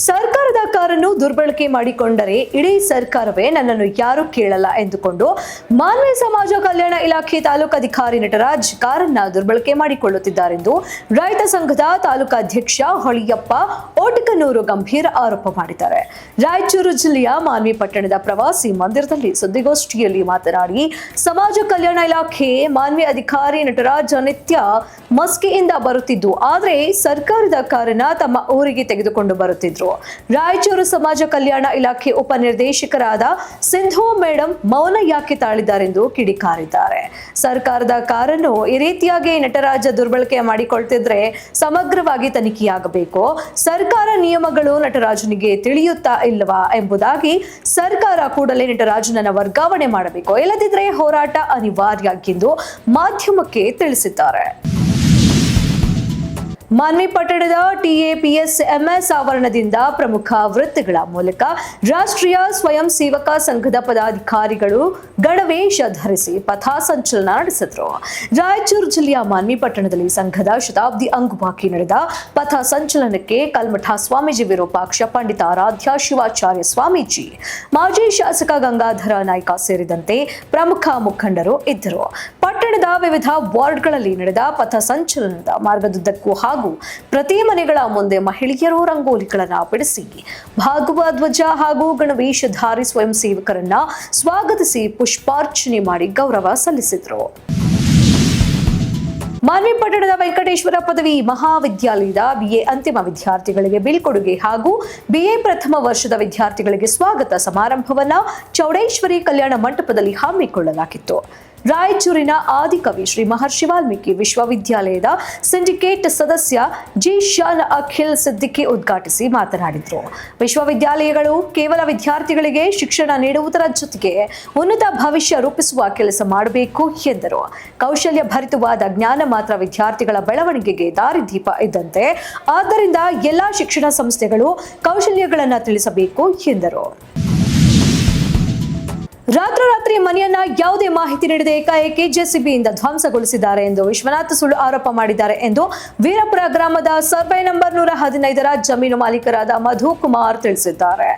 ಸರ್ಕಾರದ ಕಾರನ್ನು ದುರ್ಬಳಕೆ ಮಾಡಿಕೊಂಡರೆ ಇಡೀ ಸರ್ಕಾರವೇ ನನ್ನನ್ನು ಯಾರು ಕೇಳಲ್ಲ ಎಂದುಕೊಂಡು ಮಾನವ ಸಮಾಜ ಕಲ್ಯಾಣ ಇಲಾಖೆ ತಾಲೂಕು ಅಧಿಕಾರಿ ನಟರಾಜ್ ಕಾರನ್ನ ದುರ್ಬಳಕೆ ಮಾಡಿಕೊಳ್ಳುತ್ತಿದ್ದಾರೆಂದು ರೈತ ಸಂಘದ ತಾಲೂಕು ಅಧ್ಯಕ್ಷ ಹೊಳಿಯಪ್ಪ ಓಟಕನೂರು ಗಂಭೀರ ಆರೋಪ ಮಾಡಿದ್ದಾರೆ. ರಾಯಚೂರು ಜಿಲ್ಲೆಯ ಮಾನ್ವಿ ಪಟ್ಟಣದ ಪ್ರವಾಸಿ ಮಂದಿರದಲ್ಲಿ ಸುದ್ದಿಗೋಷ್ಠಿಯಲ್ಲಿ ಮಾತನಾಡಿ, ಸಮಾಜ ಕಲ್ಯಾಣ ಇಲಾಖೆ ಮಾನ್ವಿ ಅಧಿಕಾರಿ ನಟರಾಜ್ ನಿತ್ಯ ಮಸ್ಕಿಯಿಂದ ಬರುತ್ತಿದ್ದು, ಆದರೆ ಸರ್ಕಾರದ ಕಾರನ್ನ ತಮ್ಮ ಊರಿಗೆ ತೆಗೆದುಕೊಂಡು ಬರುತ್ತಿದ್ರು. ರಾಯಚೂರು ಸಮಾಜ ಕಲ್ಯಾಣ ಇಲಾಖೆ ಉಪನಿರ್ದೇಶಕರಾದ ಸಿಂಧು ಮೇಡಂ ಮೌನ ಯಾಕೆ ತಾಳಿದ್ದಾರೆಂದು ಕಿಡಿಕಾರಿದ್ದಾರೆ. ಸರ್ಕಾರದ ಕಾರನ್ನು ಈ ರೀತಿಯಾಗಿ ನಟರಾಜ ದುರ್ಬಳಕೆ ಮಾಡಿಕೊಳ್ತಿದ್ರೆ ಸಮಗ್ರವಾಗಿ ತನಿಖೆಯಾಗಬೇಕು. ಸರ್ಕಾರ ನಿಯಮಗಳು ನಟರಾಜನಿಗೆ ತಿಳಿಯುತ್ತಾ ಇಲ್ಲವಾ ಎಂಬುದಾಗಿ ಸರ್ಕಾರ ಕೂಡಲೇ ನಟರಾಜನನ್ನ ವರ್ಗಾವಣೆ ಮಾಡಬೇಕು. ಇಲ್ಲದಿದ್ದರೆ ಹೋರಾಟ ಅನಿವಾರ್ಯ ಎಂದು ಮಾಧ್ಯಮಕ್ಕೆ ತಿಳಿಸಿದ್ದಾರೆ. ಮಾನ್ವಿ ಪಟ್ಟಣದ ಟಿಎಪಿಎಸ್ ಎಂಎಸ್ ಆವರಣದಿಂದ ಪ್ರಮುಖ ವೃತ್ತಿಗಳ ಮೂಲಕ ರಾಷ್ಟ್ರೀಯ ಸ್ವಯಂ ಸೇವಕ ಸಂಘದ ಪದಾಧಿಕಾರಿಗಳು ಗಣವೇಶ ಧರಿಸಿ ಪಥ ಸಂಚಲನ ನಡೆಸಿದ್ರು. ರಾಯಚೂರು ಜಿಲ್ಲೆಯ ಮಾನ್ವಿ ಪಟ್ಟಣದಲ್ಲಿ ಸಂಘದ ಶತಾಬ್ದಿ ಅಂಗವಾಗಿ ನಡೆದ ಪಥ ಸಂಚಲನಕ್ಕೆ ಕಲ್ಮಠ ಸ್ವಾಮೀಜಿ ವಿರೂಪಾಕ್ಷ, ಪಂಡಿತ ಆರಾಧ್ಯ ಶಿವಾಚಾರ್ಯ ಸ್ವಾಮೀಜಿ, ಮಾಜಿ ಶಾಸಕ ಗಂಗಾಧರ ನಾಯ್ಕ ಸೇರಿದಂತೆ ಪ್ರಮುಖ ಮುಖಂಡರು ಇದ್ದರು. ಪಟ್ಟಣದ ವಿವಿಧ ವಾರ್ಡ್ಗಳಲ್ಲಿ ನಡೆದ ಪಥ ಸಂಚಲನದ ಮಾರ್ಗದುದ್ದಕ್ಕೂ ಹಾಗೂ ಪ್ರತಿ ಮನೆಗಳ ಮುಂದೆ ಮಹಿಳೆಯರು ರಂಗೋಲಿಗಳನ್ನು ಬಿಡಿಸಿ, ಭಾಗವ ಧ್ವಜ ಹಾಗೂ ಗಣವೇಶಧಾರಿ ಸ್ವಯಂ ಸೇವಕರನ್ನ ಸ್ವಾಗತಿಸಿ ಪುಷ್ಪಾರ್ಚನೆ ಮಾಡಿ ಗೌರವ ಸಲ್ಲಿಸಿದರು. ಮಾನ್ವಿ ಪಟ್ಟಣದ ವೆಂಕಟೇಶ್ವರ ಪದವಿ ಮಹಾವಿದ್ಯಾಲಯದ ಬಿಎ ಅಂತಿಮ ವಿದ್ಯಾರ್ಥಿಗಳಿಗೆ ಬೀಳ್ಕೊಡುಗೆ ಹಾಗೂ ಬಿಎ ಪ್ರಥಮ ವರ್ಷದ ವಿದ್ಯಾರ್ಥಿಗಳಿಗೆ ಸ್ವಾಗತ ಸಮಾರಂಭವನ್ನ ಚೌಡೇಶ್ವರಿ ಕಲ್ಯಾಣ ಮಂಟಪದಲ್ಲಿ ಹಮ್ಮಿಕೊಳ್ಳಲಾಗಿತ್ತು. ರಾಯಚೂರಿನ ಆದಿಕವಿ ಶ್ರೀ ಮಹರ್ಷಿ ವಾಲ್ಮೀಕಿ ವಿಶ್ವವಿದ್ಯಾಲಯದ ಸಿಂಡಿಕೇಟ್ ಸದಸ್ಯ ಜಿ ಶಾನ್ ಅಖಿಲ್ ಸಿದ್ದಿಕಿ ಉದ್ಘಾಟಿಸಿ ಮಾತನಾಡಿದರು. ವಿಶ್ವವಿದ್ಯಾಲಯಗಳು ಕೇವಲ ವಿದ್ಯಾರ್ಥಿಗಳಿಗೆ ಶಿಕ್ಷಣ ನೀಡುವುದರ ಜೊತೆಗೆ ಉನ್ನತ ಭವಿಷ್ಯ ರೂಪಿಸುವ ಕೆಲಸ ಮಾಡಬೇಕು ಎಂದರು. ಕೌಶಲ್ಯ ಭರಿತವಾದ ಜ್ಞಾನ ಮಾತ್ರ ವಿದ್ಯಾರ್ಥಿಗಳ ಬೆಳವಣಿಗೆಗೆ ದಾರಿದೀಪ ಇದ್ದಂತೆ, ಆದ್ದರಿಂದ ಎಲ್ಲಾ ಶಿಕ್ಷಣ ಸಂಸ್ಥೆಗಳು ಕೌಶಲ್ಯಗಳನ್ನು ತಿಳಿಸಬೇಕು ಎಂದರು. ರಾತ್ರೋರಾತ್ರಿ ಮನೆಯನ್ನ ಯಾವುದೇ ಮಾಹಿತಿ ನೀಡದೆ ಏಕಾಏಕಿ ಜೆಸಿಬಿಯಿಂದ ಧ್ವಂಸಗೊಳಿಸಿದ್ದಾರೆ ಎಂದು ವಿಶ್ವನಾಥ್ ಸುಳ್ಳು ಆರೋಪ ಮಾಡಿದ್ದಾರೆ ಎಂದು ವೀರಪುರ ಗ್ರಾಮದ ಸರ್ವೆ ನಂಬರ್ ನೂರ ಹದಿನೈದರ ಜಮೀನು ಮಾಲೀಕರಾದ ಮಧು ಕುಮಾರ್ ತಿಳಿಸಿದ್ದಾರೆ.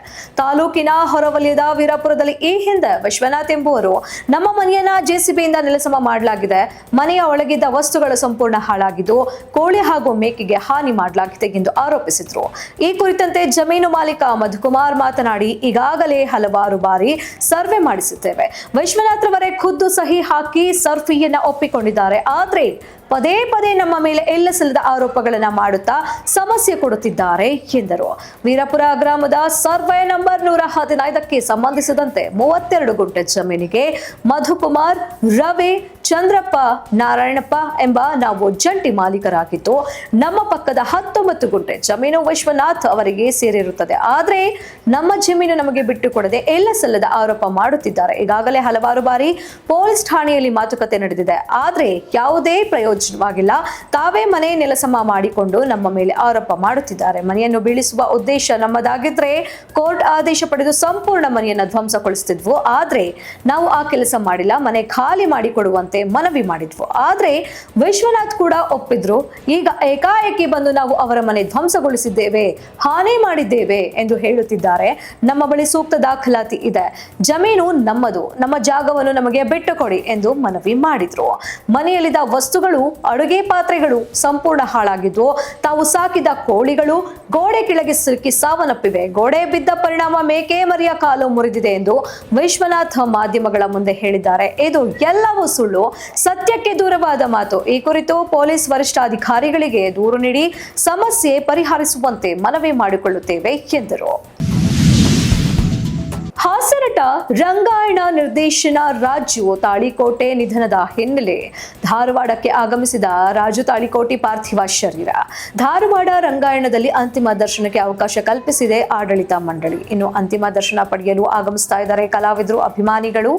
ತಾಲೂಕಿನ ಹೊರವಲಯದ ವೀರಪುರದಲ್ಲಿ ಈ ಹಿಂದೆ ವಿಶ್ವನಾಥ್ ಎಂಬುವರು ನಮ್ಮ ಮನೆಯನ್ನ ಜೆಸಿಬಿಯಿಂದ ನೆಲಸಮ ಮಾಡಲಾಗಿದೆ. ಮನೆಯ ಒಳಗಿದ್ದ ವಸ್ತುಗಳು ಸಂಪೂರ್ಣ ಹಾಳಾಗಿದ್ದು ಕೋಳಿ ಹಾಗೂ ಮೇಕೆಗೆ ಹಾನಿ ಮಾಡಲಾಗಿದೆ ಎಂದು ಆರೋಪಿಸಿದ್ರು. ಈ ಕುರಿತಂತೆ ಜಮೀನು ಮಾಲೀಕ ಮಧುಕುಮಾರ್ ಮಾತನಾಡಿ, ಈಗಾಗಲೇ ಹಲವಾರು ಬಾರಿ ಸರ್ವೆ ಮಾಡಿಸಿದ್ದೇವೆ ವಿಶ್ವನಾಥ್ ರವರೇ ಖುದ್ದು ಸಹಿ ಹಾಕಿ ಸರ್ಫಿಯನ್ನ ಒಪ್ಪಿಕೊಂಡಿದ್ದಾರೆ. ಆದ್ರೆ ಪದೇ ಪದೇ ನಮ್ಮ ಮೇಲೆ ಎಲ್ಲ ಸಲ್ಲದ ಆರೋಪಗಳನ್ನ ಮಾಡುತ್ತಾ ಸಮಸ್ಯೆ ಕೊಡುತ್ತಿದ್ದಾರೆ ಎಂದರು. ವೀರಪುರ ಗ್ರಾಮದ ಸರ್ವೆ ನಂಬರ್ ನೂರ ಹದಿನೈದಕ್ಕೆ ಸಂಬಂಧಿಸಿದಂತೆ ಮೂವತ್ತೆರಡು ಗುಂಟೆ ಜಮೀನಿಗೆ ಮಧುಕುಮಾರ್, ರವಿ, ಚಂದ್ರಪ್ಪ, ನಾರಾಯಣಪ್ಪ ಎಂಬ ನಾವು ಜಂಟಿ ಮಾಲೀಕರಾಗಿದ್ದು, ನಮ್ಮ ಪಕ್ಕದ ಹತ್ತೊಂಬತ್ತು ಗುಂಟೆ ಜಮೀನು ವಿಶ್ವನಾಥ್ ಅವರಿಗೆ ಸೇರಿರುತ್ತದೆ. ಆದರೆ ನಮ್ಮ ಜಮೀನು ನಮಗೆ ಬಿಟ್ಟು ಕೊಡದೆ ಎಲ್ಲ ಸಲ್ಲದ ಆರೋಪ ಮಾಡುತ್ತಿದ್ದಾರೆ. ಈಗಾಗಲೇ ಹಲವಾರು ಬಾರಿ ಪೊಲೀಸ್ ಠಾಣೆಯಲ್ಲಿ ಮಾತುಕತೆ ನಡೆದಿದೆ. ಆದರೆ ಯಾವುದೇ ಪ್ರಯೋಜನವಾಗಿಲ್ಲ ತಾವೇ ಮನೆ ನೆಲಸಮ ಮಾಡಿಕೊಂಡು ನಮ್ಮ ಮೇಲೆ ಆರೋಪ ಮಾಡುತ್ತಿದ್ದಾರೆ. ಮನೆಯನ್ನು ಬೀಳಿಸುವ ಉದ್ದೇಶ ನಮ್ಮದಾಗಿದ್ರೆ ಕೋರ್ಟ್ ಆದೇಶ ಪಡೆದು ಸಂಪೂರ್ಣ ಮನೆಯನ್ನು ಧ್ವಂಸಗೊಳಿಸುತ್ತಿದ್ವು ಆದ್ರೆ ನಾವು ಆ ಕೆಲಸ ಮಾಡಿಲ್ಲ. ಮನೆ ಖಾಲಿ ಮಾಡಿಕೊಡುವಂತೆ ಮನವಿ ಮಾಡಿದ್ವು. ಆದ್ರೆ ವಿಶ್ವನಾಥ್ ಕೂಡ ಒಪ್ಪಿದ್ರು. ಈಗ ಏಕಾಏಕಿ ಬಂದು ನಾವು ಅವರ ಮನೆ ಧ್ವಂಸಗೊಳಿಸಿದ್ದೇವೆ, ಹಾನಿ ಮಾಡಿದ್ದೇವೆ ಎಂದು ಹೇಳುತ್ತಿದ್ದಾರೆ. ನಮ್ಮ ಬಳಿ ಸೂಕ್ತ ದಾಖಲಾತಿ ಇದೆ. ಜಮೀನು ನಮ್ಮದು. ನಮ್ಮ ಜಾಗವನ್ನು ನಮಗೆ ಬಿಟ್ಟು ಕೊಡಿ ಎಂದು ಮನವಿ ಮಾಡಿದ್ರು. ಮನೆಯಲ್ಲಿದ್ದ ವಸ್ತುಗಳು ಅಡುಗೆ ಪಾತ್ರೆಗಳು ಸಂಪೂರ್ಣ ಹಾಳಾಗಿದ್ವು. ತಾವು ಸಾಕಿದ ಕೋಳಿಗಳು ಗೋಡೆ ಕೆಳಗೆ ಸಿಲುಕಿ ಸಾವನ್ನಪ್ಪಿವೆ. ಗೋಡೆ ಬಿದ್ದ ಪರಿಣಾಮ ಮೇಕೆ ಮರಿಯ ಕಾಲು ಮುರಿದಿದೆ ಎಂದು ವಿಶ್ವನಾಥ ಮಾಧ್ಯಮಗಳ ಮುಂದೆ ಹೇಳಿದ್ದಾರೆ. ಇದು ಎಲ್ಲವೂ ಸುಳ್ಳು. ಸತ್ಯಕ್ಕೆ ದೂರವಾದ ಮಾತು. ಈ ಕುರಿತು ಪೊಲೀಸ್ ವರಿಷ್ಠಾಧಿಕಾರಿಗಳಿಗೆ ದೂರು ನೀಡಿ ಸಮಸ್ಯೆ ಪರಿಹರಿಸುವಂತೆ ಮನವಿ ಮಾಡಿಕೊಳ್ಳುತ್ತೇವೆ ಎಂದರು. ಹಾಸ್ಯನಟ ರಂಗಾಯಣ ನಿರ್ದೇಶನ ರಾಜು ತಾಳಿಕೋಟೆ ನಿಧನದ ಹಿನ್ನೆಲೆ ಧಾರವಾಡಕ್ಕೆ ಆಗಮಿಸಿದ ರಾಜು ತಾಳಿಕೋಟಿ ಪಾರ್ಥಿವ ಶರೀರ. ಧಾರವಾಡ ರಂಗಾಯಣದಲ್ಲಿ ಅಂತಿಮ ದರ್ಶನಕ್ಕೆ ಅವಕಾಶ ಕಲ್ಪಿಸಿದೆ ಆಡಳಿತ ಮಂಡಳಿ. ಇನ್ನು ಅಂತಿಮ ದರ್ಶನ ಪಡೆಯಲು ಆಗಮಿಸ್ತಾ ಇದ್ದಾರೆ ಕಲಾವಿದರು, ಅಭಿಮಾನಿಗಳು.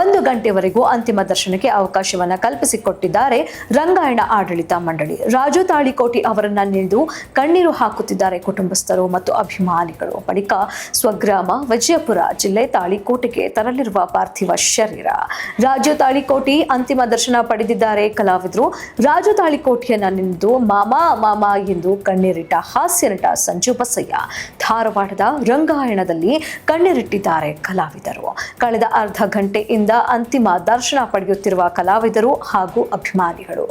ಒಂದು ಗಂಟೆವರೆಗೂ ಅಂತಿಮ ದರ್ಶನಕ್ಕೆ ಅವಕಾಶವನ್ನು ಕಲ್ಪಿಸಿಕೊಟ್ಟಿದ್ದಾರೆ ರಂಗಾಯಣ ಆಡಳಿತ ಮಂಡಳಿ. ರಾಜು ತಾಳಿಕೋಟಿ ಅವರನ್ನ ನಿಂದು ಕಣ್ಣೀರು ಹಾಕುತ್ತಿದ್ದಾರೆ ಕುಟುಂಬಸ್ಥರು ಮತ್ತು ಅಭಿಮಾನಿಗಳು. ಬಳಿಕ ಸ್ವಗ್ರಾಮ ವಿಜಯಪುರ ಜಿಲ್ಲೆ ತಾಳಿಕೋಟೆಗೆ ತರಲಿರುವ ಪಾರ್ಥಿವ ಶರೀರ. ರಾಜು ತಾಳಿಕೋಟಿ ಅಂತಿಮ ದರ್ಶನ ಪಡೆದಿದ್ದಾರೆ ಕಲಾವಿದರು. ರಾಜು ತಾಳಿಕೋಟೆಯನ್ನ ನಿಂದು ಮಾಮಾ ಮಾಮಾ ಎಂದು ಕಣ್ಣೀರಿಟ್ಟ ಹಾಸ್ಯ ನಟ ಸಂಜು ಬಸಯ್ಯ ಧಾರವಾಡದ ರಂಗಾಯಣದಲ್ಲಿ ಕಣ್ಣೀರಿಟ್ಟಿದ್ದಾರೆ ಕಲಾವಿದರು. ಕಳೆದ ಅರ್ಧ ಗಂಟೆಯಿಂದ ಅಂತಿಮ ದರ್ಶನ ಪಡೆಯುತ್ತಿರುವ ಕಲಾವಿದರು ಹಾಗೂ ಅಭಿಮಾನಿಗಳು.